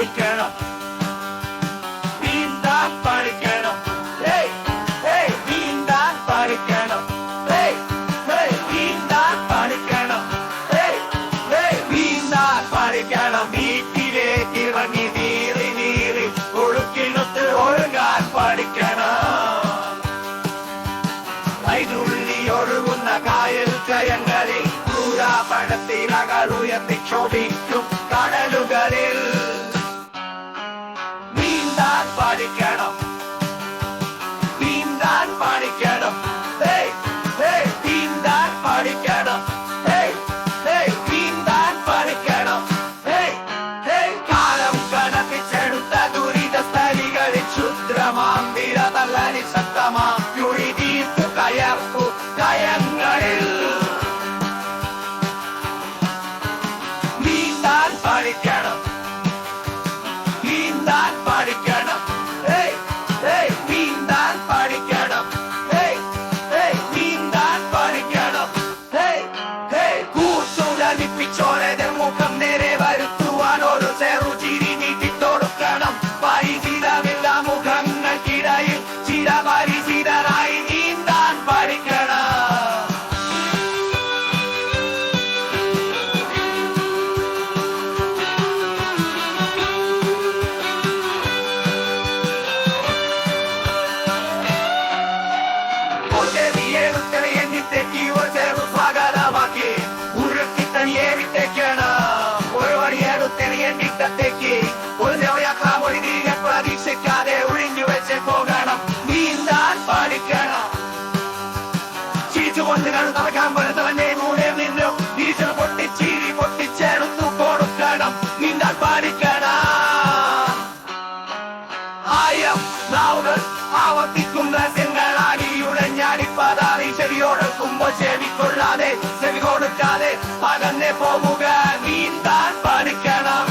പഠിക്കണം. നീന്താൻ പഠിക്കണം. നീന്താൻ പഠിക്കണം. നീന്താൻ പഠിക്കണം. നീന്താൻ പഠിക്കണം. വീട്ടിലേക്ക് ഇറങ്ങി നീറി നീറി ഒഴുക്കിനൊത്ത് ഒഴുകാൻ പഠിക്കണം. അതിനുള്ളി ഒഴുകുന്ന കായൽ ജയങ്ങളിൽ പഴത്തിനകൾ ഉയർത്തി ക്ഷോഭിക്കും കടലുകളിൽ. Mama. നാവുകൾ ആവർത്തിക്കുന്ന സിംഗളാടിയുടെ ഞാനിപ്പതാറി ചെവിയോടൊക്കുമ്പോ ചെവിക്കൊള്ളാതെ ചെവി കൊടുക്കാതെ അകന്നെ പോവുക. നീന്താൻ പഠിക്കണം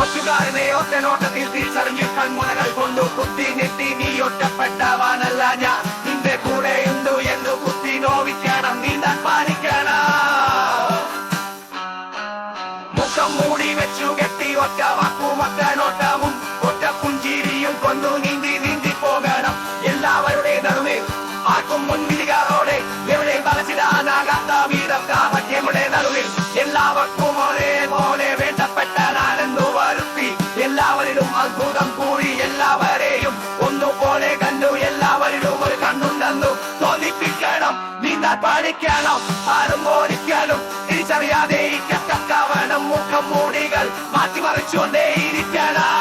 ഒറ്റുകാരനെ ഒറ്റ നോട്ടത്തിൽ തിരിച്ചറിഞ്ഞ് കൺമുനകൾ കൊണ്ടു കുത്തി എല്ലാവർക്കും ഒരേപോലെ വരുത്തി എല്ലാവരിലും കൂടി എല്ലാവരെയും ഒന്നുപോലെ കണ്ടു. ഒരു കണ്ണുണ്ടെന്നു തോന്നിപ്പിക്കണം. ആരും തിരിച്ചറിയാതെ മുഖം മൂടികൾ മാറ്റിമറിച്ചുകൊണ്ടേയിരിക്കണം.